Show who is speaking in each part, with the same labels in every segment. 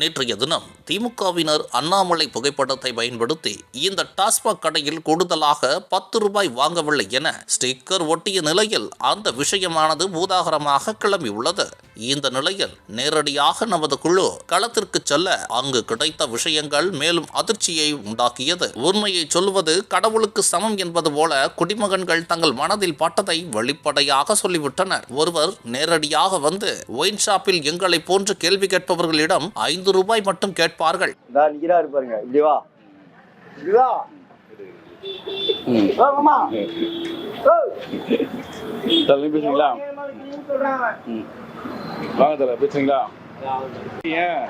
Speaker 1: நேற்றைய தினம் திமுகவினர் அண்ணாமலை புகைப்படத்தை பயன்படுத்தி இந்த டாஸ்மாக் கடையில் கூடுதலாக பத்து ரூபாய் வாங்கவில்லை என ஸ்டிக்கர் ஒட்டிய நிலையில் அந்த விஷயமானது பூதாகரமாக கிளம்பியுள்ளது. இந்த நிலையில் நேரடியாக நமது குழு களத்திற்கு செல்ல அங்கு கிடைத்த விஷயங்கள் மேலும் அதிர்ச்சியை உண்டாக்கியது. உண்மையை சொல்வது கடவுளுக்கு சமம் என்பது போல குடிமகன்கள் தங்கள் மனதில் பட்டதை வெளிப்படையாக சொல்லிவிட்டனர். ஒருவர் நேரடியாக வந்து ஒயின் ஷாப்பில் எங்களை போன்று கேள்வி கேட்பவர்களிடம் ஐந்து ரூபாய் மட்டும் கேட்பார்கள்.
Speaker 2: பேசுறீங்களா? வாங்க தலை பேசுறீங்களா? ஏன்?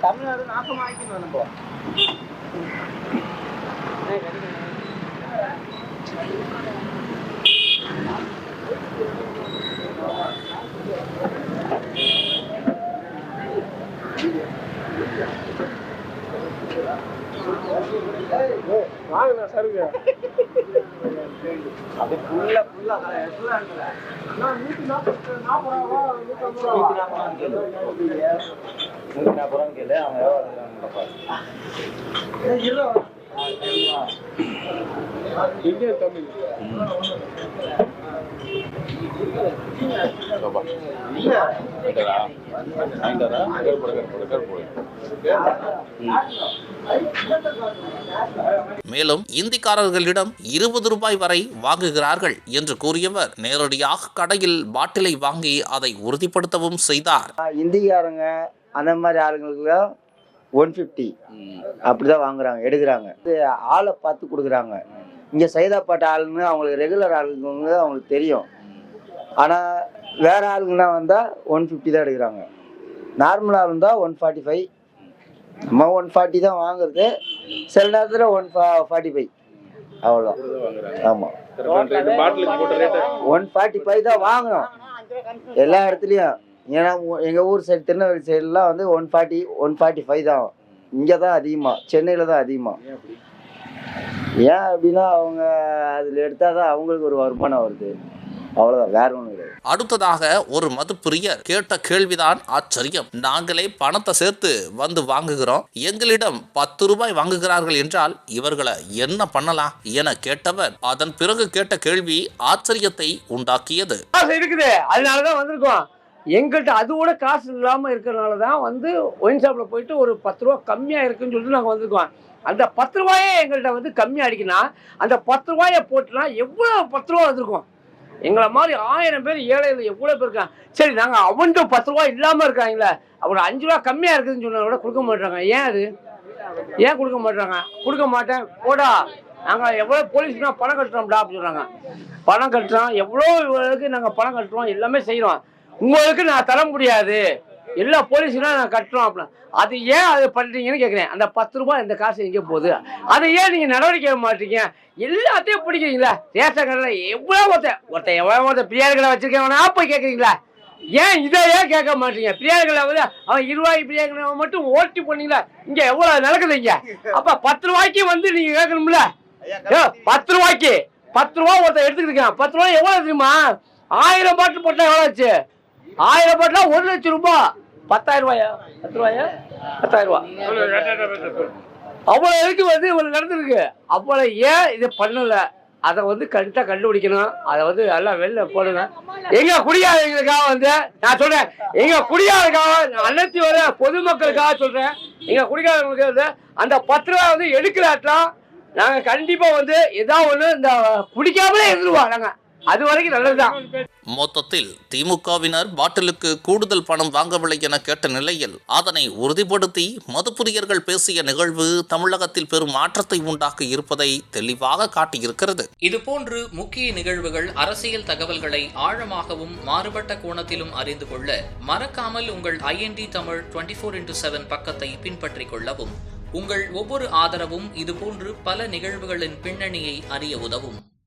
Speaker 3: தமிழ்நாடு நாசமாக்கின்னு நம்ம அது ஃபுல்லா ஃபுல்லா ஃபுல்லா நூத்தி நாற்பது நாற்பது கேளு நூத்தி நாற்பது ரூபா கேளு அவன் எவ்வளோ
Speaker 2: இந்திய தமிழ்
Speaker 1: மேலும் இந்திக்காரர்களிடம் இருபது ரூபாய் வரை வாங்குகிறார்கள் என்று கூறியவர் நேரடியாக கடையில் பாட்டிலை வாங்கி அதை உறுதிப்படுத்தவும் செய்தார்.
Speaker 3: இந்திக்காரங்க அந்த மாதிரி ஆளுங்களுக்கு ஒன் ஃபிஃப்டி அப்படிதான் வாங்குறாங்க எடுக்கிறாங்க. ஆளை பார்த்து கொடுக்குறாங்க. இங்கே சைதாப்பாட்ட ஆளுங்க அவங்களுக்கு ரெகுலர் ஆளுங்க அவங்களுக்கு தெரியும். ஆனால் வேறு ஆளுங்கன்னா வந்தால் ஒன் ஃபிஃப்டி தான் எடுக்கிறாங்க. நார்மலாக இருந்தால் ஒன் ஃபார்ட்டி ஃபைவ் நம்ம ஒன் ஃபார்ட்டி தான் வாங்குறது. சில நேரத்தில் ஒன் ஃபா ஃபார்ட்டி ஃபைவ் அவ்வளோ ஆமாம் ஒன் ஃபார்ட்டி ஃபைவ் தான் வாங்கணும். எல்லா இடத்துலையும். ஏன்னா எங்கள் ஊர் சைடு திருநெல்வேலி சைடுலாம் வந்து one forty one forty five தான். இங்கே தான் அதிகமாக சென்னையில் தான் அதிகமாக
Speaker 2: ஏன் அப்படி
Speaker 3: ஏன் அப்படின்னா அவங்க அதில் எடுத்தால் தான் அவங்களுக்கு ஒரு வருமானம் வருது. அவ்வளோதான் வேற ஒன்றும் கிடையாது.
Speaker 1: அடுத்ததாக ஒரு மதுப்பிரியர் கேட்ட கேள்விதான் ஆச்சரியம். நாங்களே பணத்தை சேர்த்து வந்து வாங்குகிறோம். எங்களிடம் பத்து ரூபாய் வாங்குகிறார்கள் என்றால் இவர்களை என்ன பண்ணலாம் என கேட்டவர் அதன் பிறகு கேட்ட கேள்வி ஆச்சரியத்தை உண்டாக்கியது.
Speaker 4: காசு இருக்குது. அதனால தான் வந்திருக்கோம். எங்கள்கிட்ட அது கூட காசு இல்லாமல் இருக்கிறனால தான் வந்து ஒயின் ஷாப்பில் போயிட்டு ஒரு பத்து ரூபா கம்மியாக இருக்குன்னு சொல்லிட்டு நாங்கள் வந்துருக்கோம். அந்த பத்து ரூபாயே எங்கள்கிட்ட வந்து கம்மியாக அடிக்குன்னா அந்த பத்து ரூபாயை போட்டுனா எவ்வளோ பத்து ரூபா வந்திருக்கும்? எங்களை மாதிரி ஆயிரம் பேர் ஏழைகள் எவ்வளோ பேர் இருக்காங்க? சரி நாங்கள் அவன்கிட்ட பத்து ரூபா இல்லாமல் இருக்காங்களே அப்புறம் அஞ்சு ரூபா கம்மியாக இருக்குதுன்னு சொன்னால் கூட கொடுக்க மாட்டாங்க. ஏன் அது? ஏன் கொடுக்க மாட்டாங்க? கொடுக்க மாட்டேன். போடா. நாங்கள் எவ்வளோ போலீஸ்னா பணம் கட்டுறோம்டா அப்படின்னு சொல்கிறாங்க பணம் கட்டுறோம். எவ்வளோ இவங்களுக்கு நாங்கள் பணம் கட்டுறோம்? எல்லாமே செய்கிறோம் உங்களுக்கு நான் தர முடியாது. எல்லா போலீஸுக்கும் நான் கட்டுறோம் அப்படின்னு அது ஏன் அது பண்ணுறீங்கன்னு கேட்குறேன் அந்த பத்து ரூபாய் இந்த காசு எங்கே போகுது? அதை ஏன் நீங்கள் நடவடிக்கை மாட்டீங்க? எல்லாத்தையும் பிடிக்கிறீங்களா? ரேஷன் கடையில் எவ்வளோ ஒருத்தன் ஒருத்தன் எவ்வளோ ஒருத்தன் பிரியாணி கடை வச்சிருக்கவனா போய் கேட்குறீங்களா ஏன் இதை ஏன் கேட்க மாட்டீங்க? பிரியாணி கடை வந்து அவன் இருபாய் பிரியாணி கடை மட்டும் ஓட்டி பண்ணீங்களா இங்கே எவ்வளோ நடக்குது இங்கே? அப்போ பத்து ரூபாய்க்கு வந்து நீங்கள் கேட்கணும்ல? பத்து ரூபாய்க்கு பத்து ரூபா ஒருத்தன் எடுத்துக்கிட்டு இருக்கான். பத்து ரூபாய் எவ்வளவு தெரியுமா? ஆயிரம் பாட்டில் போட்டா எவ்வளோ ஆச்சு? ஆயிரம் பாட்டில் ஒரு லட்சம் ரூபாய் பத்தாயிரம் ரூபாயா? பத்து ரூபாயா? பத்தாயிரம் ரூபா. அவ்வளோ இதுக்கு வந்து இவ்வளோ நடந்திருக்கு? அவ்வளோ ஏன் இதை பண்ணல? அதை வந்து கரெக்டாக கண்டுபிடிக்கணும். அதை வந்து நல்லா வெளில போடுங்க எங்க குடியாரங்களுக்காக வந்து நான் சொல்றேன். எங்க குடியாரங்களுக்காக அனைத்து வர பொதுமக்களுக்காக சொல்றேன். எங்க குடியாரங்களுக்கு வந்து அந்த பத்து ரூபா வந்து எடுக்கலாட்லாம் நாங்க கண்டிப்பா வந்து ஏதாவது ஒண்ணு இந்த குடிக்காமலே இருந்துருவோம் நாங்க. அது வரைக்கும் நல்லதுதான்.
Speaker 1: மொத்தத்தில் திமுகவினர் பாட்டிலுக்கு கூடுதல் பணம் வாங்கவில்லை என கேட்ட நிலையில் அதனை உறுதிப்படுத்தி மதுப்பிரியர்கள் பேசிய நிகழ்வு தமிழகத்தில் பெரும் மாற்றத்தை உண்டாக்கி இருப்பதை தெளிவாக காட்டியிருக்கிறது.
Speaker 5: இதுபோன்று முக்கிய நிகழ்வுகள் அரசியல் தகவல்களை ஆழமாகவும் மாறுபட்ட கோணத்திலும் அறிந்து கொள்ள மறக்காமல் உங்கள் IND Tamil twenty four into seven பக்கத்தை பின்பற்றிக் கொள்ளவும். உங்கள் ஒவ்வொரு ஆதரவும் இதுபோன்று பல நிகழ்வுகளின் பின்னணியை அறிய உதவும்.